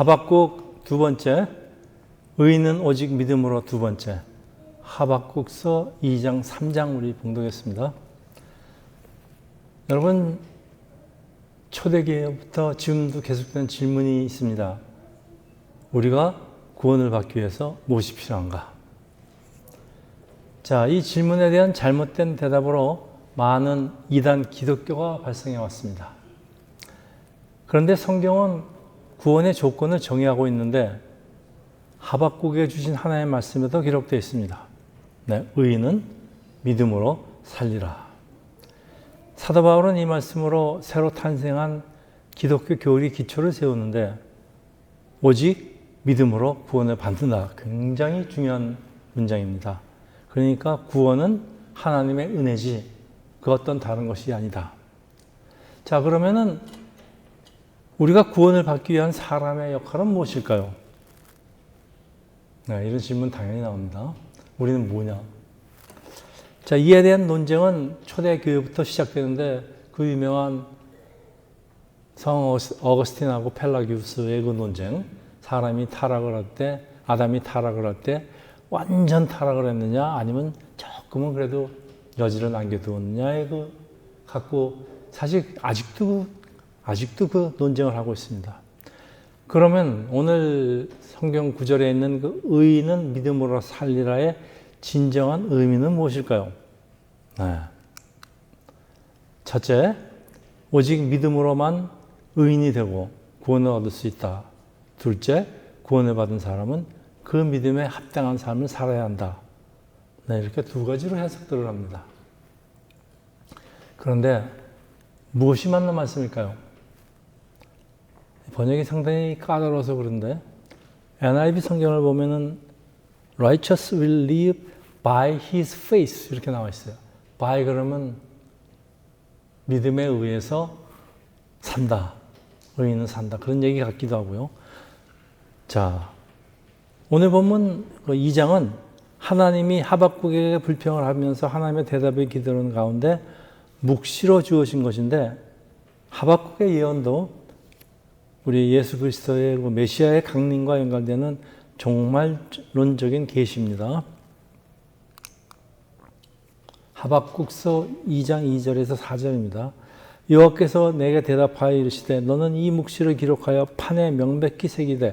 하박국 두 번째, 의인은 오직 믿음으로 두 번째. 하박국서 2장 3장 우리 봉독했습니다. 여러분 초대기부터 지금도 계속되는 질문이 있습니다. 우리가 구원을 받기 위해서 무엇이 필요한가? 자, 이 질문에 대한 잘못된 대답으로 많은 이단 기독교가 발생해 왔습니다. 그런데 성경은 구원의 조건을 정의하고 있는데 하박국에 주신 하나의 말씀에도 기록되어 있습니다. 네, 의인은 믿음으로 살리라. 사도 바울은 이 말씀으로 새로 탄생한 기독교 교리 기초를 세우는데 오직 믿음으로 구원을 받는다. 굉장히 중요한 문장입니다. 그러니까 구원은 하나님의 은혜지 그 어떤 다른 것이 아니다. 자, 그러면은 우리가 구원을 받기 위한 사람의 역할은 무엇일까요? 네, 이런 질문 당연히 나옵니다. 우리는 뭐냐? 자, 이에 대한 논쟁은 초대교회부터 시작되는데 그 유명한 성 어거스틴하고 펠라기우스의 그 논쟁, 사람이 타락을 할 때, 아담이 타락을 할 때 완전 타락을 했느냐, 아니면 조금은 그래도 여지를 남겨두었느냐에 그 갖고 사실 아직도 아직도 그 논쟁을 하고 있습니다. 그러면 오늘 성경 구절에 있는 그 의인은 믿음으로 살리라의 진정한 의미는 무엇일까요? 네. 첫째, 오직 믿음으로만 의인이 되고 구원을 얻을 수 있다. 둘째, 구원을 받은 사람은 그 믿음에 합당한 삶을 살아야 한다. 네, 이렇게 두 가지로 해석들을 합니다. 그런데 무엇이 맞는 말씀일까요? 번역이 상당히 까다로워서 그런데 NIV 성경을 보면은 righteous will live by his faith 이렇게 나와 있어요. by 그러면 믿음에 의해서 산다. 의인은 산다. 그런 얘기 같기도 하고요. 자, 오늘 본문 2장은 하나님이 하박국에게 불평을 하면서 하나님의 대답을 기다리는 가운데 묵시로 주어진 것인데 하박국의 예언도 우리 예수 그리스도의 그 메시아의 강림과 연관되는 종말론적인 계시입니다. 하박국서 2장 2절에서 4절입니다. 여호와께서 내게 대답하여 이르시되 너는 이 묵시를 기록하여 판에 명백히 새기되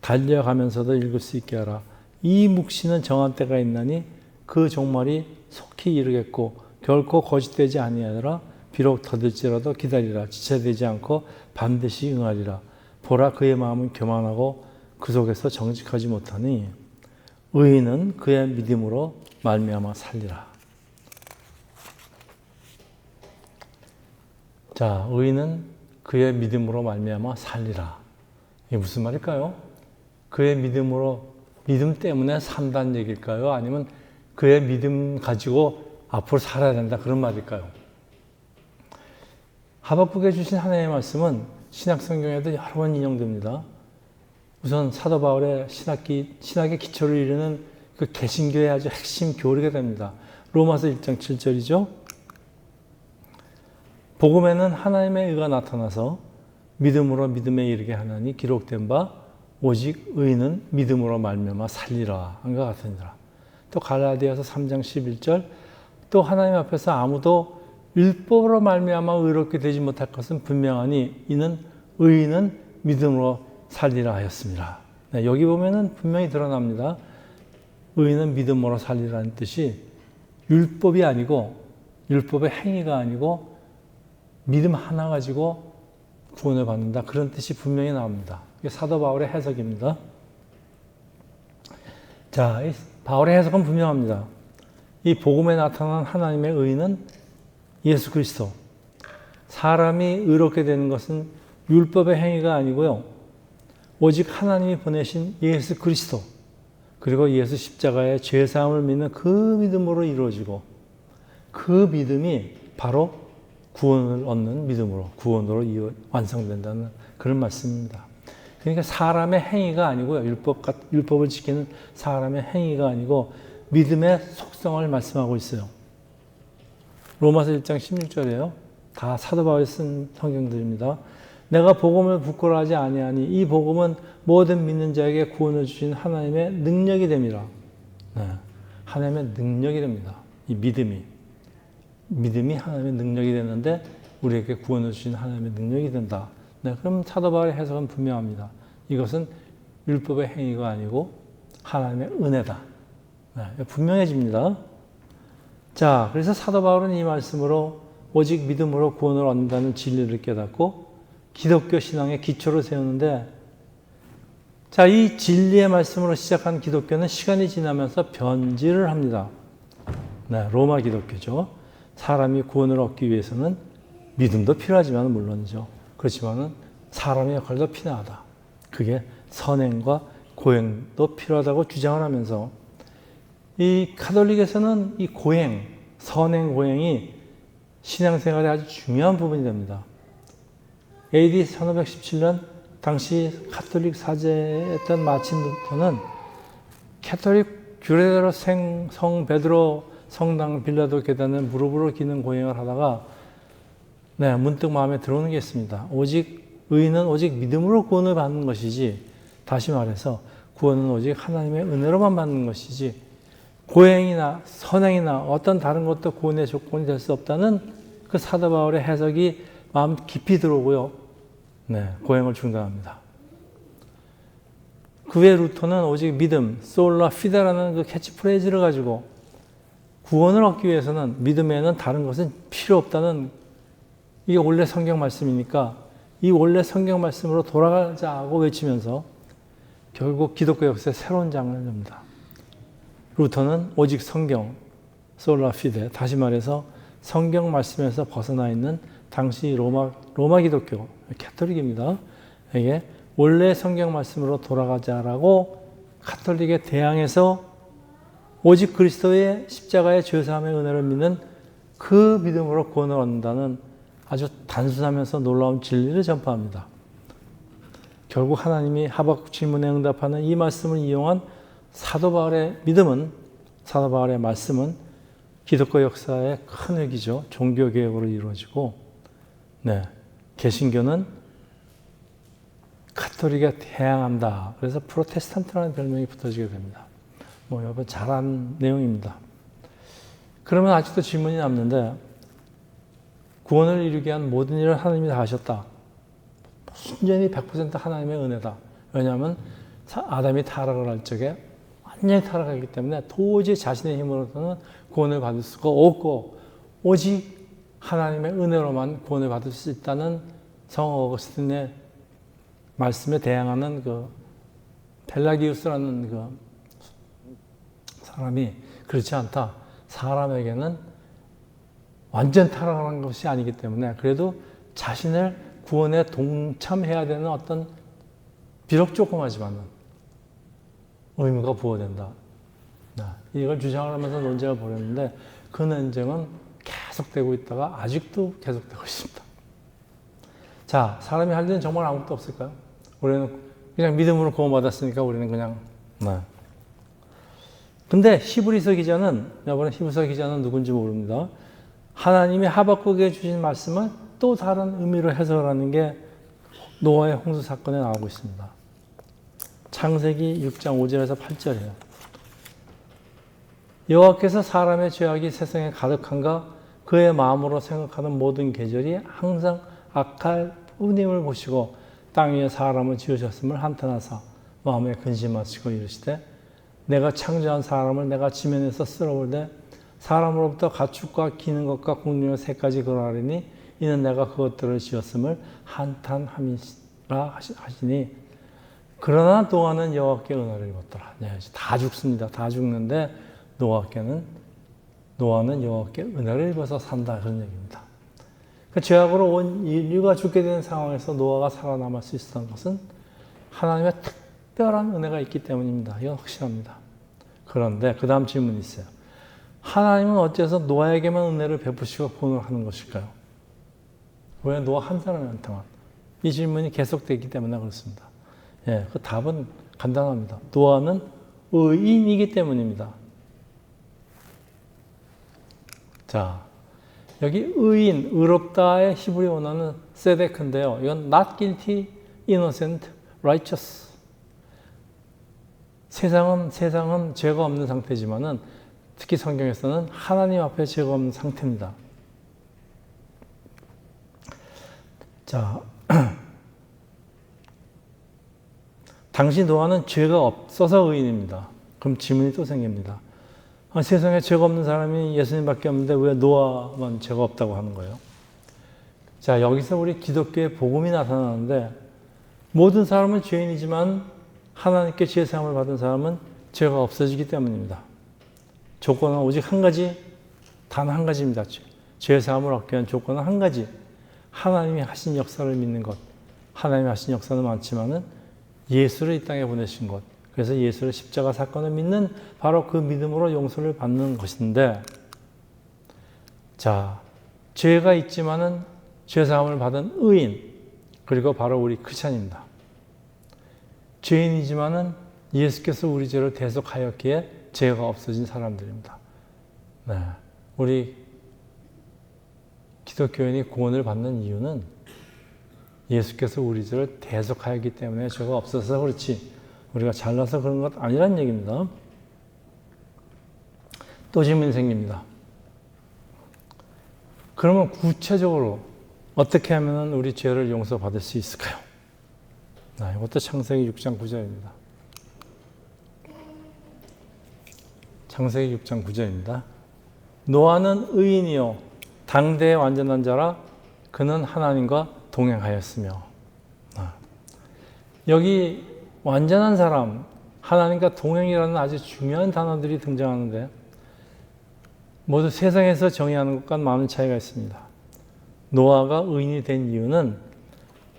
달려가면서도 읽을 수 있게 하라. 이 묵시는 정한 때가 있나니 그 종말이 속히 이르겠고 결코 거짓되지 아니하더라. 비록 더딜지라도 기다리라. 지체되지 않고 반드시 응하리라. 보라 그의 마음은 교만하고 그 속에서 정직하지 못하니 의인은 그의 믿음으로 말미암아 살리라. 자, 의인은 그의 믿음으로 말미암아 살리라. 이게 무슨 말일까요? 그의 믿음으로 믿음 때문에 산다는 얘기일까요? 아니면 그의 믿음 가지고 앞으로 살아야 된다 그런 말일까요? 하박국에 주신 하나님의 말씀은 신약 성경에도 여러 번 인용됩니다. 우선 사도 바울의 신학기, 신학의 기초를 이루는 그 개신교의 아주 핵심 교리가 됩니다. 로마서 1장 7절이죠. 복음에는 하나님의 의가 나타나서 믿음으로 믿음에 이르게 하나니 기록된 바 오직 의인은 믿음으로 말미암아 살리라 한것 같으니라. 또 갈라디아서 3장 11절 또 하나님 앞에서 아무도 율법으로 말미암아 의롭게 되지 못할 것은 분명하니 이는 의인은 믿음으로 살리라 하였습니다. 네, 여기 보면은 분명히 드러납니다. 의인은 믿음으로 살리라는 뜻이 율법이 아니고 율법의 행위가 아니고 믿음 하나 가지고 구원을 받는다. 그런 뜻이 분명히 나옵니다. 사도 바울의 해석입니다. 자, 바울의 해석은 분명합니다. 이 복음에 나타난 하나님의 의는 예수 그리스도. 사람이 의롭게 되는 것은 율법의 행위가 아니고요. 오직 하나님이 보내신 예수 그리스도. 그리고 예수 십자가의 죄사함을 믿는 그 믿음으로 이루어지고 그 믿음이 바로 구원을 얻는 믿음으로 구원으로 완성된다는 그런 말씀입니다. 그러니까 사람의 행위가 아니고요. 율법 율법을 지키는 사람의 행위가 아니고 믿음의 속성을 말씀하고 있어요. 로마서 1장 16절에요. 다 사도 바울이 쓴 성경들입니다. 내가 복음을 부끄러워하지 아니하니 이 복음은 모든 믿는 자에게 구원을 주신 하나님의 능력이 됩니다. 네. 하나님의 능력이 됩니다. 이 믿음이 믿음이 하나님의 능력이 되는데 우리에게 구원을 주신 하나님의 능력이 된다. 네, 그럼 사도 바울의 해석은 분명합니다. 이것은 율법의 행위가 아니고 하나님의 은혜다. 네, 분명해집니다. 자, 그래서 사도 바울은 이 말씀으로 오직 믿음으로 구원을 얻는다는 진리를 깨닫고 기독교 신앙의 기초를 세우는데 자, 이 진리의 말씀으로 시작한 기독교는 시간이 지나면서 변질을 합니다. 네, 로마 기독교죠. 사람이 구원을 얻기 위해서는 믿음도 필요하지만 물론이죠. 그렇지만은 사람의 역할도 필요하다. 그게 선행과 고행도 필요하다고 주장을 하면서 이 카톨릭에서는 이 고행, 선행 고행이 신앙생활의 아주 중요한 부분이 됩니다. AD 1517년 당시 카톨릭 사제였던 마친 루터는 캐톨릭 규례대로 생, 성 베드로 성당 빌라도 계단을 무릎으로 기는 고행을 하다가 네, 문득 마음에 들어오는 게 있습니다. 오직 의인은 오직 믿음으로 구원을 받는 것이지 다시 말해서 구원은 오직 하나님의 은혜로만 받는 것이지 고행이나 선행이나 어떤 다른 것도 구원의 조건이 될 수 없다는 그 사도 바울의 해석이 마음 깊이 들어오고요. 네, 고행을 중단합니다. 그 외 루터는 오직 믿음, 솔라 피데라는 그 캐치프레이즈를 가지고 구원을 얻기 위해서는 믿음에는 다른 것은 필요 없다는 이게 원래 성경 말씀이니까 이 원래 성경 말씀으로 돌아가자고 외치면서 결국 기독교 역사의 새로운 장을 엽니다. 루터는 오직 성경, 솔라 피데, 다시 말해서 성경 말씀에서 벗어나 있는 당시 로마, 로마 기독교, 캐톨릭입니다. 이게 원래 성경 말씀으로 돌아가자라고 카톨릭에 대항해서 오직 그리스도의 십자가의 죄사함의 은혜를 믿는 그 믿음으로 구원을 얻는다는 아주 단순하면서 놀라운 진리를 전파합니다. 결국 하나님이 하박국 질문에 응답하는 이 말씀을 이용한 사도 바울의 믿음은 사도 바울의 말씀은 기독교 역사의 큰 획이죠. 종교 개혁으로 이루어지고 네. 개신교는 카톨릭에 대항한다. 그래서 프로테스탄트라는 별명이 붙어지게 됩니다. 뭐 여러분 잘한 내용입니다. 그러면 아직도 질문이 남는데 구원을 이루기 위한 모든 일을 하나님이 다 하셨다. 순전히 100% 하나님의 은혜다. 왜냐하면 아담이 타락을 할 적에 완전히 타락하기 때문에 도저히 자신의 힘으로서는 구원을 받을 수가 없고 오직 하나님의 은혜로만 구원을 받을 수 있다는 성 어거스틴의 말씀에 대항하는 그 펠라기우스라는 그 사람이 그렇지 않다. 사람에게는 완전 타락한 것이 아니기 때문에 그래도 자신을 구원에 동참해야 되는 어떤 비록 조그마지만은 의무가 부여된다. 이걸 주장을 하면서 논쟁을 벌였는데 그 논쟁은 계속되고 있다가 아직도 계속되고 있습니다. 자, 사람이 할 일은 정말 아무것도 없을까요? 우리는 그냥 믿음으로 구원받았으니까 우리는 그냥, 네. 근데 히브리서 기자는, 여러분 히브리서 기자는 누군지 모릅니다. 하나님이 하박국에 주신 말씀을 또 다른 의미로 해석하는 게 노아의 홍수 사건에 나오고 있습니다. 창세기 6장 5절에서 8절이에요. 여호와께서 사람의 죄악이 세상에 가득한가 그의 마음으로 생각하는 모든 계절이 항상 악할 뿐임을 보시고 땅 위에 사람을 지으셨음을 한탄하사 마음에 근심하시고 이르시되 내가 창조한 사람을 내가 지면에서 쓸어볼때 사람으로부터 가축과 기는 것과 공룡의 세 가지 그러하리니 이는 내가 그것들을 지었음을 한탄함이라 하시니 그러나 노아는 여호와께 은혜를 입었더라. 네, 다 죽습니다. 다 죽는데 노아께는 노아는 여호와께 은혜를 입어서 산다 그런 얘기입니다. 그 죄악으로 온 인류가 죽게 된 상황에서 노아가 살아남을 수 있었던 것은 하나님의 특별한 은혜가 있기 때문입니다. 이건 확실합니다. 그런데 그 다음 질문이 있어요. 하나님은 어째서 노아에게만 은혜를 베푸시고 구원을 하는 것일까요? 왜 노아 한 사람한테만? 이 질문이 계속되기 때문에 그렇습니다. 예, 그 답은 간단합니다. 노아는 의인이기 때문입니다. 자, 여기 의인, 의롭다의 히브리 원어는 세데크인데요. 이건 not guilty, innocent, righteous. 세상은 세상은 죄가 없는 상태지만은 특히 성경에서는 하나님 앞에 죄가 없는 상태입니다. 자, 당시 노아는 죄가 없어서 의인입니다. 그럼 질문이 또 생깁니다. 아, 세상에 죄가 없는 사람이 예수님밖에 없는데 왜 노아만 죄가 없다고 하는 거예요? 자, 여기서 우리 기독교의 복음이 나타나는데 모든 사람은 죄인이지만 하나님께 죄 사함을 받은 사람은 죄가 없어지기 때문입니다. 조건은 오직 한 가지, 단 한 가지입니다. 죄 사함을 얻기 위한 조건은 한 가지. 하나님이 하신 역사를 믿는 것. 하나님이 하신 역사는 많지만은 예수를 이 땅에 보내신 것. 그래서 예수를 십자가 사건을 믿는 바로 그 믿음으로 용서를 받는 것인데, 자, 죄가 있지만은 죄 사함을 받은 의인, 그리고 바로 우리 크리스찬입니다. 죄인이지만은 예수께서 우리 죄를 대속하였기에 죄가 없어진 사람들입니다. 네. 우리 기독교인이 구원을 받는 이유는 예수께서 우리 죄를 대속하였기 때문에 죄가 없어서 그렇지 우리가 잘나서 그런 것 아니란 얘기입니다. 또 질문이 생깁니다. 그러면 구체적으로 어떻게 하면 우리 죄를 용서받을 수 있을까요? 아, 이것도 창세기 6장 9절입니다. 창세기 6장 9절입니다. 노아는 의인이요 당대의 완전한 자라 그는 하나님과 동행하였으며 아, 여기 완전한 사람 하나님과 동행이라는 아주 중요한 단어들이 등장하는데 모두 세상에서 정의하는 것과 많은 차이가 있습니다. 노아가 의인이 된 이유는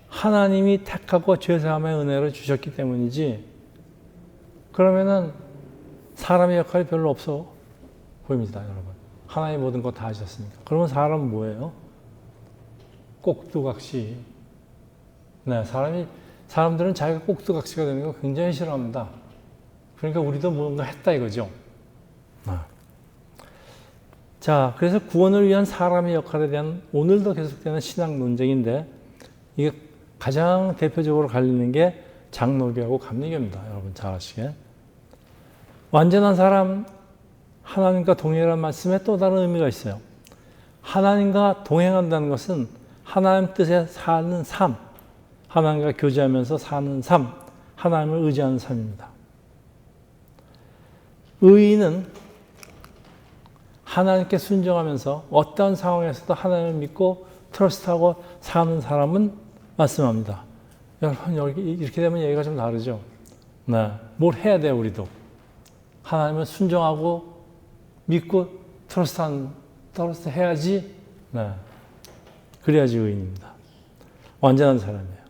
하나님이 택하고 죄사함의 은혜를 주셨기 때문이지 그러면은 사람의 역할이 별로 없어 보입니다, 여러분. 하나님 모든 것다 하셨으니까. 그러면 사람은 뭐예요? 꼭두각시. 네, 사람이 사람들은 자기가 꼭두각시가 되는 거 굉장히 싫어합니다. 그러니까 우리도 뭔가 했다 이거죠. 아. 자, 그래서 구원을 위한 사람의 역할에 대한 오늘도 계속되는 신학 논쟁인데 이게 가장 대표적으로 갈리는 게 장로교하고 감리교입니다. 여러분 잘 아시게. 완전한 사람, 하나님과 동행이라는 말씀에 또 다른 의미가 있어요. 하나님과 동행한다는 것은 하나님 뜻에 사는 삶, 하나님과 교제하면서 사는 삶, 하나님을 의지하는 삶입니다. 의인은 하나님께 순종하면서 어떤 상황에서도 하나님을 믿고 트러스트하고 사는 사람은 말씀합니다. 여러분 여기 이렇게 되면 얘기가 좀 다르죠. 네, 뭘 해야 돼요 우리도 하나님을 순종하고 믿고 트러스트한 트러스트 해야지. 네, 그래야지 의인입니다. 완전한 사람이에요.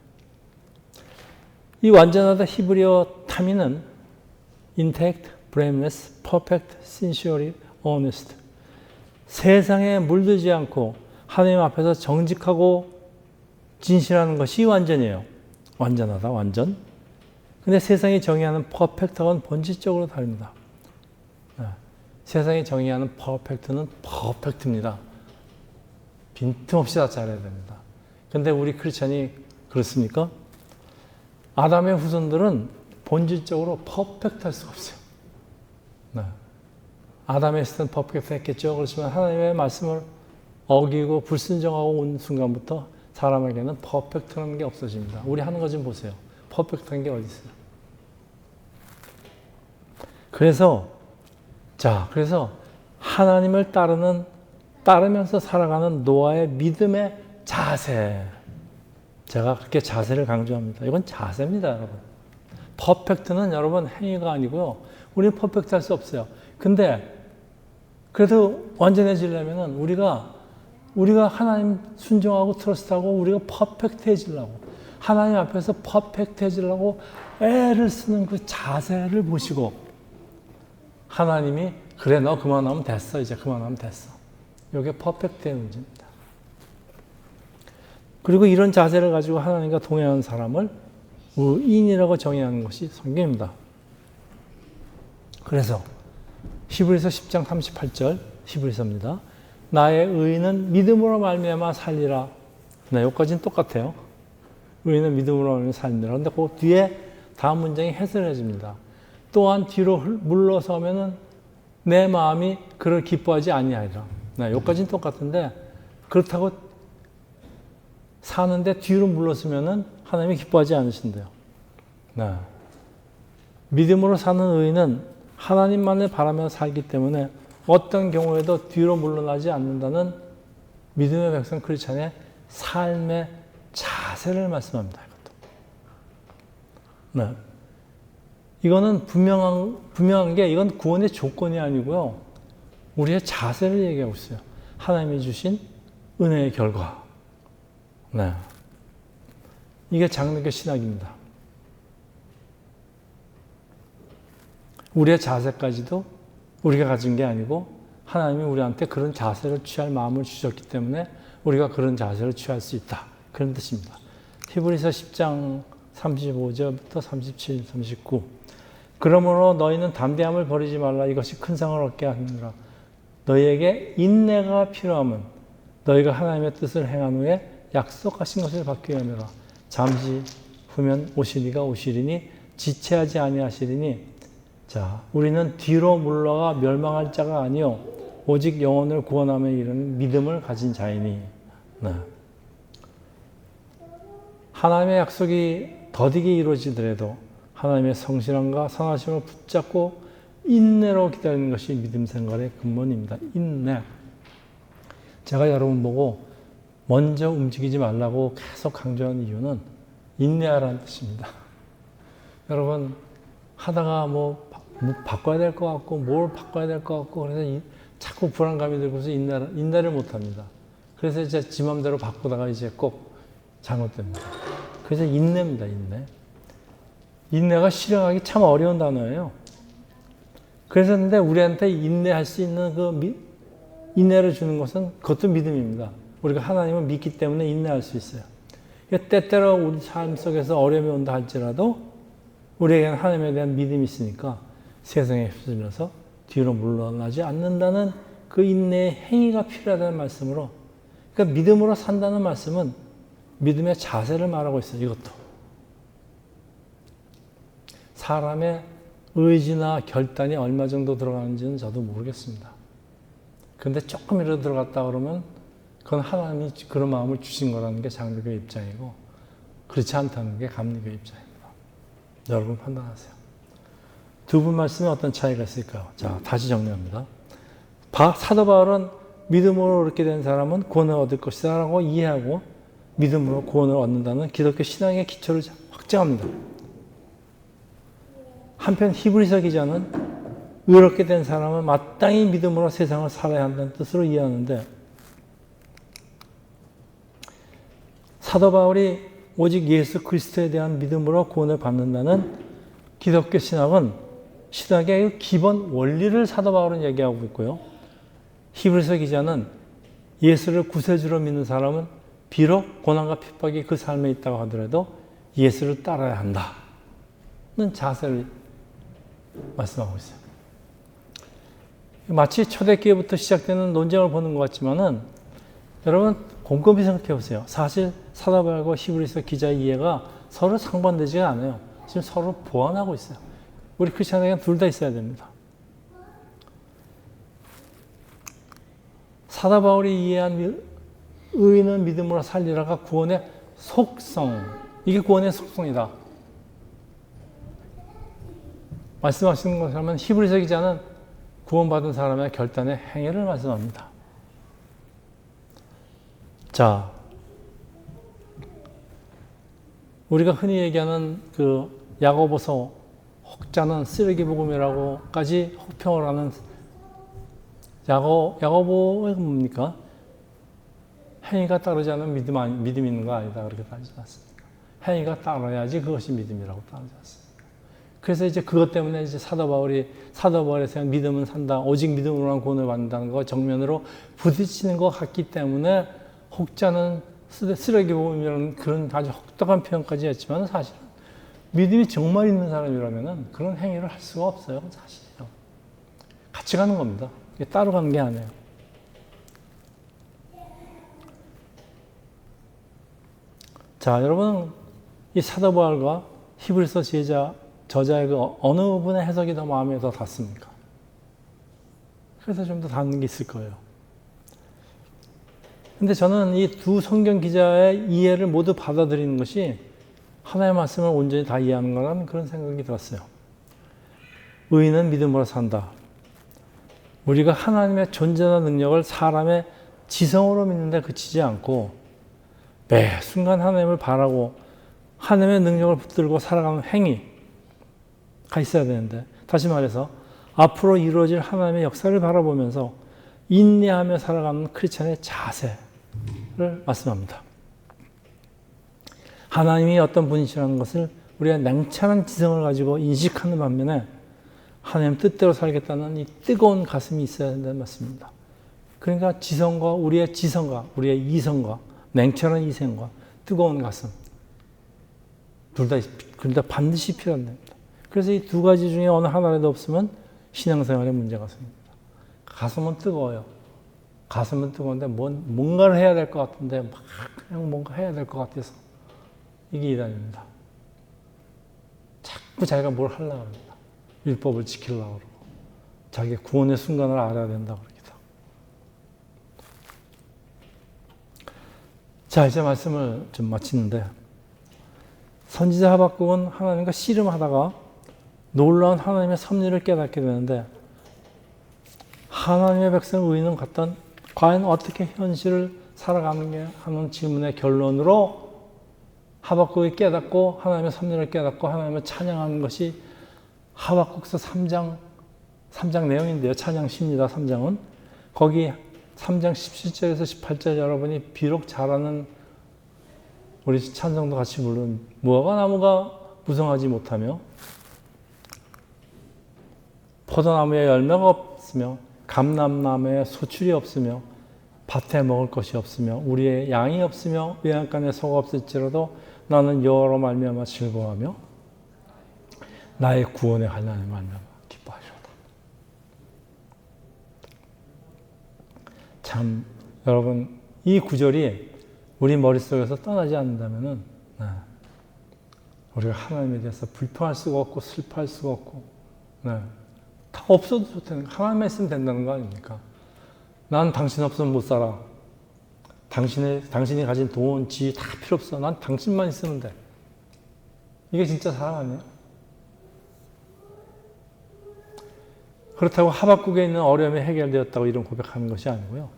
이 완전하다 히브리어 타미는 intact, blameless, perfect, sincerely, honest. 세상에 물들지 않고 하나님 앞에서 정직하고 진실하는 것이 완전이에요. 완전하다, 완전. 근데 세상이 정의하는 퍼펙트와는 본질적으로 다릅니다. 네. 세상이 정의하는 퍼펙트는 퍼펙트입니다. 빈틈없이 다 잘해야 됩니다. 근데 우리 크리스천이 그렇습니까? 아담의 후손들은 본질적으로 퍼펙트 할 수가 없어요. 네. 아담의 했을 땐 퍼펙트 했겠죠. 그렇지만 하나님의 말씀을 어기고 불순종하고 온 순간부터 사람에게는 퍼펙트라는 게 없어집니다. 우리 하는 거 좀 보세요. 퍼펙트한 게 어디 있어요? 그래서 자, 그래서 하나님을 따르는 따르면서 살아가는 노아의 믿음의 자세. 제가 그렇게 자세를 강조합니다. 이건 자세입니다, 여러분. 퍼펙트는 여러분 행위가 아니고요. 우리는 퍼펙트 할 수 없어요. 근데 그래도 완전해지려면 우리가 우리가 하나님 순종하고 트러스트하고 우리가 퍼펙트해지려고 하나님 앞에서 퍼펙트해지려고 애를 쓰는 그 자세를 보시고 하나님이 그래 너 그만하면 됐어 이제 그만하면 됐어 이게 퍼펙트의 문제입니다. 그리고 이런 자세를 가지고 하나님과 동행하는 사람을 의인이라고 정의하는 것이 성경입니다. 그래서 히브리서 10장 38절 히브리서입니다. 나의 의는 믿음으로 말미암아 살리라. 네, 여기까지는 똑같아요. 의는 믿음으로 말미암아 살리라. 근데 그 뒤에 다음 문장이 해설해집니다. 또한 뒤로 물러서면은 내 마음이 그를 기뻐하지 아니하리라. 네, 여기까지는 똑같은데 그렇다고 사는데 뒤로 물러서면은 하나님이 기뻐하지 않으신대요. 네. 믿음으로 사는 의인은 하나님만을 바라며 살기 때문에 어떤 경우에도 뒤로 물러나지 않는다는 믿음의 백성 크리스찬의 삶의 자세를 말씀합니다. 이것도. 네. 이거는 분명한, 분명한 게 이건 구원의 조건이 아니고요. 우리의 자세를 얘기하고 있어요. 하나님이 주신 은혜의 결과. 네. 이게 장르교 신학입니다. 우리의 자세까지도 우리가 가진 게 아니고 하나님이 우리한테 그런 자세를 취할 마음을 주셨기 때문에 우리가 그런 자세를 취할 수 있다. 그런 뜻입니다. 히브리서 10장 35절부터 37, 39. 그러므로 너희는 담대함을 버리지 말라. 이것이 큰 상을 얻게 하느라. 너희에게 인내가 필요함은 너희가 하나님의 뜻을 행한 후에 약속하신 것을 받기 위함이라. 잠시 후면 오시리가 오시리니 지체하지 아니하시리니 자, 우리는 뒤로 물러가 멸망할 자가 아니요 오직 영혼을 구원함에 이르는 믿음을 가진 자이니. 네. 하나님의 약속이 더디게 이루어지더라도 하나님의 성실함과 선하심을 붙잡고 인내로 기다리는 것이 믿음 생활의 근본입니다. 인내. 제가 여러분 보고 먼저 움직이지 말라고 계속 강조하는 이유는 인내하라는 뜻입니다. 여러분 하다가 뭐, 뭐 바꿔야 될 것 같고 뭘 바꿔야 될 것 같고 그래서 이, 자꾸 불안감이 들고서 인내를, 인내를 못합니다. 그래서 이제 지 맘대로 바꾸다가 이제 꼭 잘못됩니다. 그래서 인내입니다, 인내. 인내가 실행하기 참 어려운 단어예요. 근데 우리한테 인내할 수 있는 그 미, 인내를 주는 것은 그것도 믿음입니다. 우리가 하나님을 믿기 때문에 인내할 수 있어요. 때때로 우리 삶 속에서 어려움이 온다 할지라도 우리에게는 하나님에 대한 믿음이 있으니까 세상에 휩쓸려서 뒤로 물러나지 않는다는 그 인내의 행위가 필요하다는 말씀으로 그러니까 믿음으로 산다는 말씀은 믿음의 자세를 말하고 있어요. 이것도. 사람의 의지나 결단이 얼마 정도 들어가는지는 저도 모르겠습니다. 그런데 조금이라도 들어갔다 그러면 그건 하나님이 그런 마음을 주신 거라는 게 장로교의 입장이고 그렇지 않다는 게 감리교의 입장입니다. 여러분 판단하세요. 두 분 말씀에 어떤 차이가 있을까요? 자, 다시 정리합니다. 사도 바울은 믿음으로 그렇게 된 사람은 구원을 얻을 것이다 라고 이해하고 믿음으로 구원을 얻는다는 기독교 신앙의 기초를 확정합니다. 한편 히브리서 기자는 의롭게 된 사람은 마땅히 믿음으로 세상을 살아야 한다는 뜻으로 이해하는데 사도 바울이 오직 예수 그리스도에 대한 믿음으로 구원을 받는다는 기독교 신학은 신학의 기본 원리를 사도 바울은 얘기하고 있고요. 히브리서 기자는 예수를 구세주로 믿는 사람은 비록 고난과 핍박이 그 삶에 있다고 하더라도 예수를 따라야 한다는 자세를 말씀하고 있어요. 마치 초대교회부터 시작되는 논쟁을 보는 것 같지만은 여러분 곰곰이 생각해 보세요. 사실 사다발과 히브리서 기자의 이해가 서로 상반되지가 않아요. 지금 서로 보완하고 있어요. 우리 크리스천에게는 둘 다 있어야 됩니다. 사다 바울이 이해한 의인은 믿음으로 살리라가 구원의 속성. 이게 구원의 속성이다. 말씀하시는 것처럼 히브리서 기자는 구원받은 사람의 결단의 행위를 말씀합니다. 자, 우리가 흔히 얘기하는 그 야고보서 혹자는 쓰레기 복음이라고까지 혹평을 하는 야고 야고보가 뭡니까? 행위가 따르지 않은 믿음 믿음 있는 거 아니다 그렇게 따지지 않습니까? 행위가 따라야지 그것이 믿음이라고 따지지 않습니까? 그래서 이제 그것 때문에 이제 사도 바울이 사도 바울에서 믿음은 산다. 오직 믿음으로만 구원을 받는다는 거 정면으로 부딪히는 것 같기 때문에 혹자는 쓰레기 보면 그런 아주 혹독한 표현까지 했지만 사실은 믿음이 정말 있는 사람이라면은 그런 행위를 할 수가 없어요. 사실요. 같이 가는 겁니다. 따로 가는 게 아니에요. 자, 여러분, 이 사도바울과 히브리서 제자 저자의 그 어느 분의 해석이 더 마음에 더 닿습니까? 그래서 좀 더 닿는 게 있을 거예요. 근데 저는 이 두 성경 기자의 이해를 모두 받아들이는 것이 하나의 말씀을 온전히 다 이해하는 거라는 그런 생각이 들었어요. 의인은 믿음으로 산다. 우리가 하나님의 존재나 능력을 사람의 지성으로 믿는데 그치지 않고 매 순간 하나님을 바라고 하나님의 능력을 붙들고 살아가는 행위 가 있어야 되는데 다시 말해서 앞으로 이루어질 하나님의 역사를 바라보면서 인내하며 살아가는 크리스천의 자세를 말씀합니다. 하나님이 어떤 분이시라는 것을 우리가 냉철한 지성을 가지고 인식하는 반면에 하나님 뜻대로 살겠다는 이 뜨거운 가슴이 있어야 된다는 말씀입니다. 그러니까 지성과 우리의 지성과 우리의 이성과 냉철한 이성과 뜨거운 가슴 둘 다, 둘 다 반드시 필요합니다. 그래서 이 두 가지 중에 어느 하나라도 없으면 신앙생활에 문제가 생깁니다. 가슴은 뜨거워요. 가슴은 뜨거운데 뭔, 뭔가를 해야 될 것 같은데 막 그냥 뭔가 해야 될 것 같아서 이게 이단입니다. 자꾸 자기가 뭘 하려고 합니다. 율법을 지키려고 그러고 자기 구원의 순간을 알아야 된다고 그러기도 자 이제 말씀을 좀 마치는데 선지자 하박국은 하나님과 씨름하다가 놀라운 하나님의 섭리를 깨닫게 되는데 하나님의 백성 의인은 같던 과연 어떻게 현실을 살아가는 게 하는 질문의 결론으로 하박국이 깨닫고 하나님의 섭리를 깨닫고 하나님을 찬양하는 것이 하박국서 3장 3장 내용인데요. 찬양십니다. 3장은 거기 3장 17절에서 18절 여러분이 비록 잘하는 우리 찬성도 같이 부른 무화과 나무가 무성하지 못하며 포도나무에 열매가 없으며 감람나무에 소출이 없으며 밭에 먹을 것이 없으며 우리의 양이 없으며 외양간에 소가 없을지라도 나는 여호와로 말미암아 즐거워하며 나의 구원의 하나님 말미암아 기뻐하리로다. 참 여러분 이 구절이 우리 머릿속에서 떠나지 않는다면은 네. 우리가 하나님에 대해서 불평할 수가 없고 슬퍼할 수가 없고 네. 다 없어도 좋다는 하나님만 있으면 된다는 거 아닙니까? 난 당신 없으면 못 살아. 당신의 당신이 가진 돈, 지 다 필요 없어. 난 당신만 있으면 돼. 이게 진짜 사랑 아니에요? 그렇다고 하박국에 있는 어려움이 해결되었다고 이런 고백하는 것이 아니고요.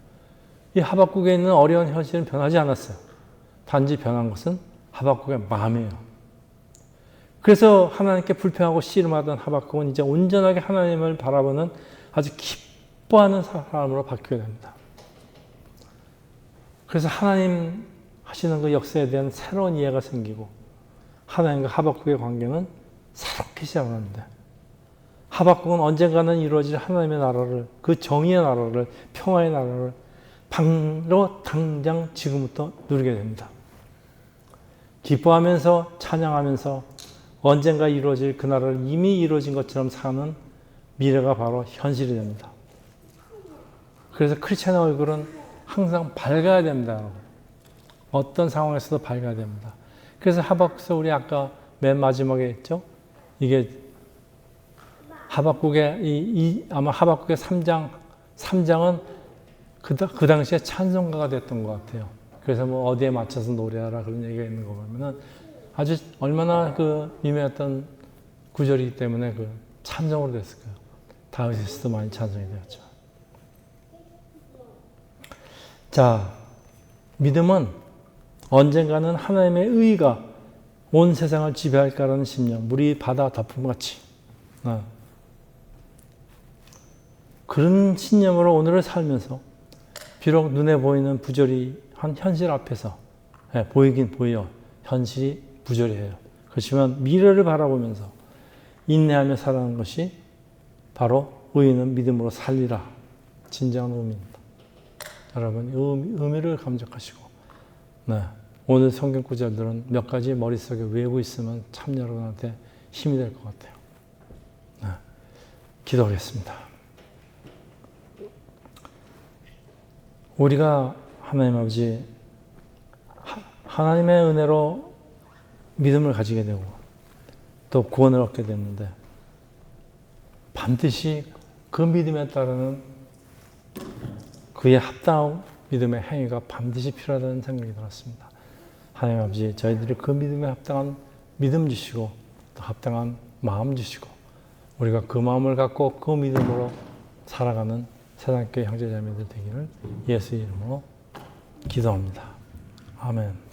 이 하박국에 있는 어려운 현실은 변하지 않았어요. 단지 변한 것은 하박국의 마음이에요. 그래서 하나님께 불평하고 씨름하던 하박국은 이제 온전하게 하나님을 바라보는 아주 기뻐하는 사람으로 바뀌게 됩니다. 그래서 하나님 하시는 그 역사에 대한 새로운 이해가 생기고 하나님과 하박국의 관계는 새롭게 시작하는데 하박국은 언젠가는 이루어질 하나님의 나라를 그 정의의 나라를 평화의 나라를 바로 당장 지금부터 누리게 됩니다. 기뻐하면서 찬양하면서 언젠가 이루어질 그 나라를 이미 이루어진 것처럼 사는 미래가 바로 현실이 됩니다. 그래서 크리스천의 얼굴은 항상 밝아야 됩니다. 어떤 상황에서도 밝아야 됩니다. 그래서 하박국서 우리 아까 맨 마지막에 했죠. 이게 하박국의 이, 이 아마 하박국의 3장 3장은 그, 그 당시에 찬송가가 됐던 것 같아요. 그래서 뭐 어디에 맞춰서 노래하라 그런 얘기가 있는 거 보면은 아주 얼마나 그 미묘했던 구절이기 때문에 그 찬송으로 됐을까요? 다윗에서도 많이 찬송이 되었죠. 자, 믿음은 언젠가는 하나님의 의가 온 세상을 지배할까라는 심령, 물이 바다 덮음같이 어. 그런 신념으로 오늘을 살면서 비록 눈에 보이는 부조리한 현실 앞에서 네, 보이긴 보여 현실이 부조리해요. 그렇지만 미래를 바라보면서 인내하며 살아가는 것이 바로 의인은 믿음으로 살리라 진정한 의미입니다. 여러분 의미, 의미 를 감적하시고 네, 오늘 성경 구절들은 몇 가지 머릿속에 외우고 있으면 참 여러분한테 힘이 될 것 같아요. 네, 기도하겠습니다. 우리가 하나님 아버지 하나님의 은혜로 믿음을 가지게 되고 또 구원을 얻게 됐는데 반드시 그 믿음에 따르는 그의 합당한 믿음의 행위가 반드시 필요하다는 생각이 들었습니다. 하나님 아버지, 저희들이 그 믿음에 합당한 믿음 주시고 또 합당한 마음 주시고 우리가 그 마음을 갖고 그 믿음으로 살아가는 세상교회 형제자매들 되기를 예수 이름으로 기도합니다. 아멘.